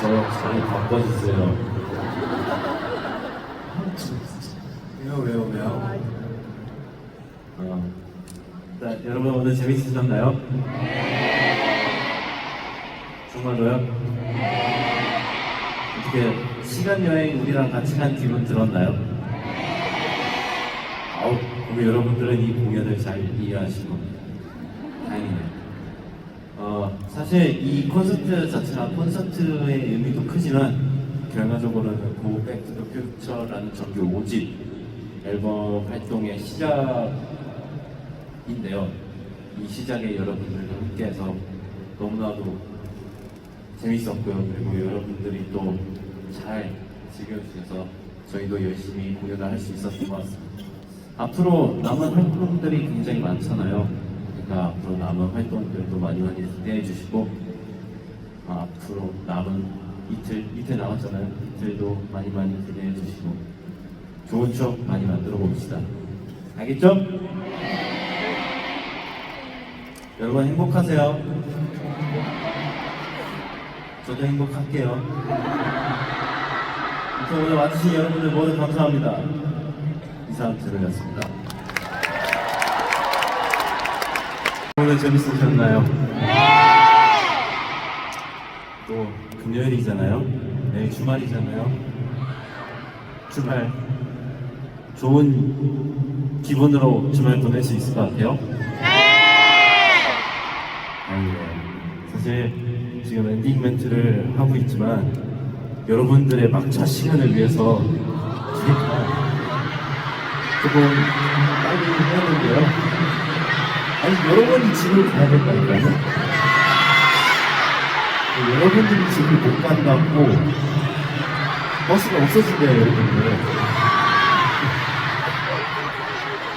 저 자리 바꿔주세요. 왜요 왜요 왜요? 어, 자, 여러분 오늘 재밌으셨나요? 정말로요? 어떻게 시간 여행 우리랑 같이 간 기분 들었나요? 아우, 그럼 여러분들은 이 공연을 잘 이해하신 겁니다. 어, 사실 이 콘서트 자체가 콘서트의 의미도 크지만 결과적으로는 고 백투 더 퓨처라는 정규 5집 앨범 활동의 시작인데요. 이 시작에 여러분들과 함께해서 너무나도 재밌었고요. 그리고 여러분들이 또 잘 즐겨주셔서 저희도 열심히 공연을 할 수 있었던 것 같습니다. 앞으로 남은 활동들이 굉장히 많잖아요. 그러니까 앞으로 남은 활동들도 많이 많이 기대해 주시고 아, 앞으로 남은 이틀 이틀 남았잖아요. 이틀도 많이 많이 기대해 주시고 좋은 추억 많이 만들어 봅시다. 알겠죠? 여러분 행복하세요. 저도 행복할게요. 오늘 와주신 여러분들 모두 감사합니다. 이상 들으였습니다. 오늘 재밌으셨나요? 또 금요일이잖아요. 내일 주말이잖아요. 주말 좋은 기분으로 주말 보낼 수 있을 것 같아요. 아니에요. 사실 지금 엔딩 멘트를 하고 있지만 여러분들의 막차 시간을 위해서 조금 빨리 해야 되는데요. 아니 여러분이 집을 가야 된다니까요. 여러분들이 집을 못 간다고 버스가 없어진대요, 여러분들.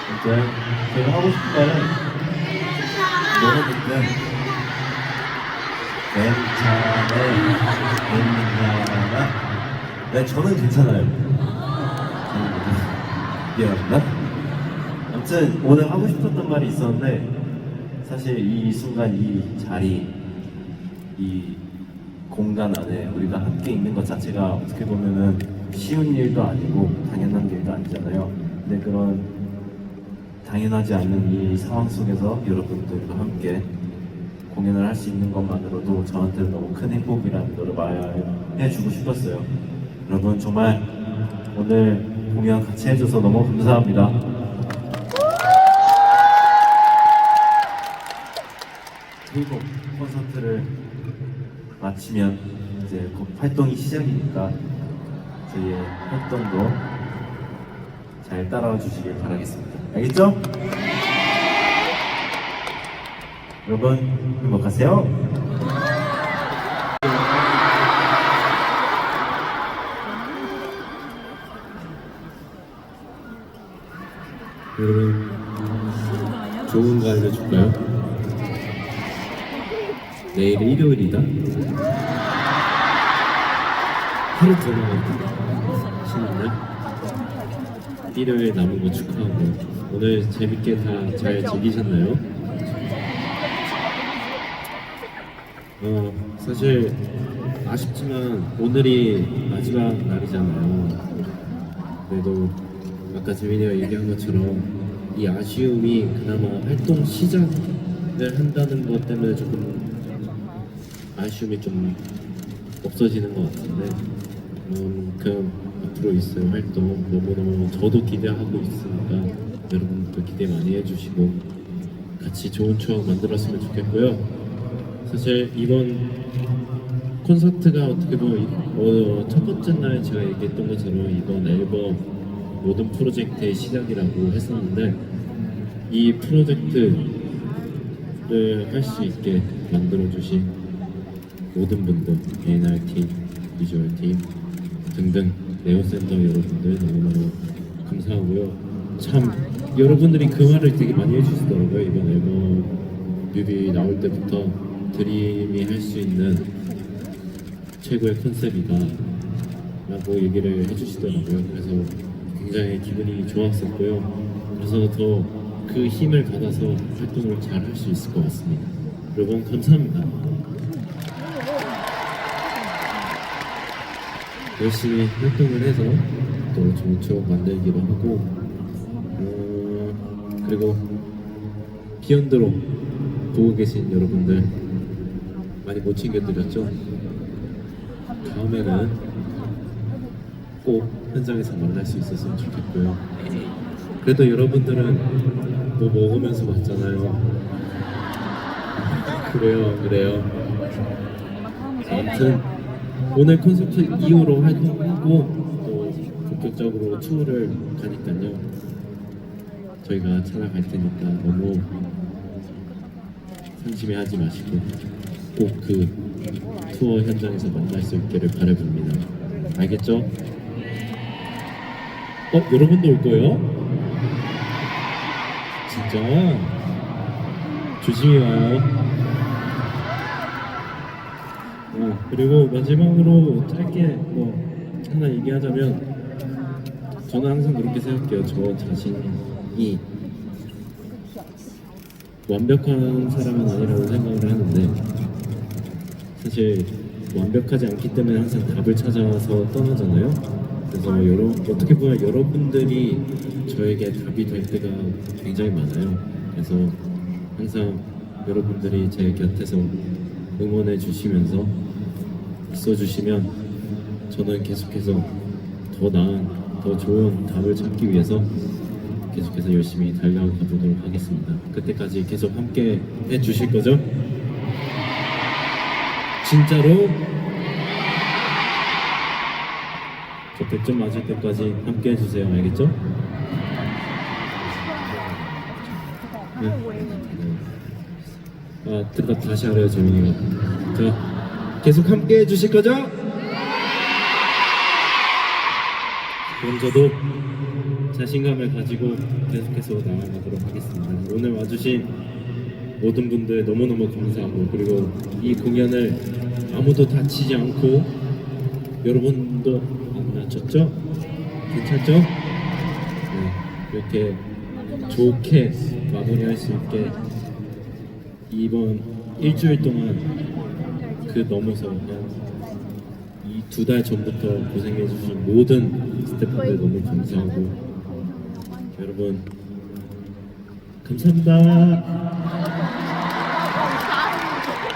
아무튼 제가 하고 싶은 말은 노래 듣든 괜찮아 네 저는 괜찮아요 미안합니다 아무튼 오늘 하고 싶었던 말이 있었는데 사실 이 순간 이 자리 이 공간 안에 우리가 함께 있는 것 자체가 어떻게 보면은 쉬운 일도 아니고 당연한 일도 아니잖아요 근데 그런 당연하지 않은 이 상황 속에서 여러분들과 함께 공연을 할 수 있는 것만으로도 저한테는 너무 큰 행복이라는 걸 말해주고 싶었어요. 여러분 정말 오늘 공연 같이 해줘서 너무 감사합니다. 그리고 콘서트를 마치면 이제 곧 활동이 시작이니까 저희의 활동도 잘 따라와 주시길 바라겠습니다. 알겠죠? 여러분 행복하세요. 여러분 좋은 거 알려줄까요? 내일 일요일이다. 하루 더 남았다. 신나냐? 일요일 남은 거 축하하고 오늘 재밌게 다 잘 즐기셨나요? 어 사실 아쉽지만 오늘이 마지막 날이잖아요. 그래도 아까 재민이가 얘기한 것처럼 이 아쉬움이 그나마 활동 시작을 한다는 것 때문에 조금 아쉬움이 좀 없어지는 것 같은데 그만큼 앞으로 있을 활동 너무너무 저도 기대하고 있으니까 여러분도 기대 많이 해주시고 같이 좋은 추억 만들었으면 좋겠고요. 사실 이번 콘서트가 어떻게 보면 이- 어, 첫 번째 날 제가 얘기했던 것처럼 이번 앨범 모든 프로젝트의 시작이라고 했었는데 이 프로젝트를 할 수 있게 만들어주신 모든 분들 A&R 팀, 비주얼 팀 등등 네오센터 여러분들 너무너무 감사하고요. 참 여러분들이 그 말을 되게 많이 해주시더라고요. 이번 앨범 뮤비 나올 때부터 드림이 할 수 있는 최고의 컨셉이다 라고 얘기를 해주시더라고요. 그래서 굉장히 기분이 좋았었고요. 그래서 더 그 힘을 받아서 활동을 잘 할 수 있을 것 같습니다. 여러분 감사합니다 열심히 활동을 해서 또 좋은 추억 만들기로 하고 어, 그리고 비욘드로 보고 계신 여러분들 많이 못 챙겨드렸죠? 다음에는 꼭 현장에서 만날 수 있었으면 좋겠고요. 그래도 여러분들은 뭐 먹으면서 봤잖아요. 그래요, 그래요. 아무튼 오늘 콘서트 이후로 활동하고 또 본격적으로 투어를 가니까요. 저희가 찾아갈 테니까 너무 상심해하지 마시고 꼭 그 투어 현장에서 만날 수 있기를 바라봅니다. 알겠죠? 어, 여러분도 올 거예요? 진짜? 조심히 와요. 그리고 마지막으로 짧게 뭐 하나 얘기하자면 저는 항상 그렇게 생각해요. 저 자신이 완벽한 사람은 아니라고 생각을 하는데 사실 완벽하지 않기 때문에 항상 답을 찾아서 떠나잖아요. 그래서 여러, 어떻게 보면 여러분들이 저에게 답이 될 때가 굉장히 많아요. 그래서 항상 여러분들이 제 곁에서 응원해 주시면서 있어 주시면 저는 계속해서 더 나은, 더 좋은 답을 찾기 위해서 계속해서 열심히 달려가 보도록 하겠습니다. 그때까지 계속 함께 해 주실 거죠? 진짜로 저 100점 맞을 때까지 함께 해주세요. 알겠죠? 네. 아, 듣다 다시 하래요, 재민이가. 자, 계속 함께 해주실 거죠? 그럼 저도 자신감을 가지고 계속해서 나아가도록 하겠습니다. 오늘 와주신 모든 분들 너무너무 감사하고 그리고 이 공연을 아무도 다치지 않고 여러분도 안 다쳤죠? 괜찮죠? 네, 이렇게 좋게 마무리할 수 있게 이번 일주일 동안 그 넘어서 그냥 이 두 달 전부터 고생해 주신 모든 스태프분들 너무 감사하고 여러분 감사합니다.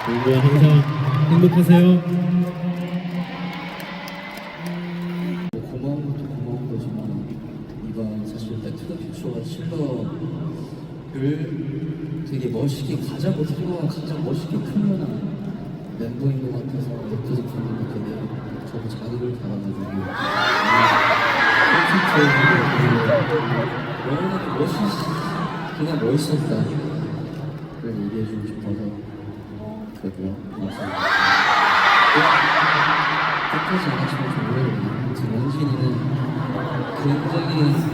여러분 항상 행복하세요. 고마운 것도 고마운 거지만 이번 사실 배트더 퓨처와 실버를 되게 멋있게 가장 어떻게 보면 가장 멋있게 표현한 멤버인 것 같아서 느끼지 않는 것 되게 저도 자극을 받아가지고. 너네도 멋있 그냥 멋있었다. 그래서 얘기해주고 싶어서 그랬고요 고맙습니다 끝까지 안 하시면 좋고요 지금 원진이는 굉장히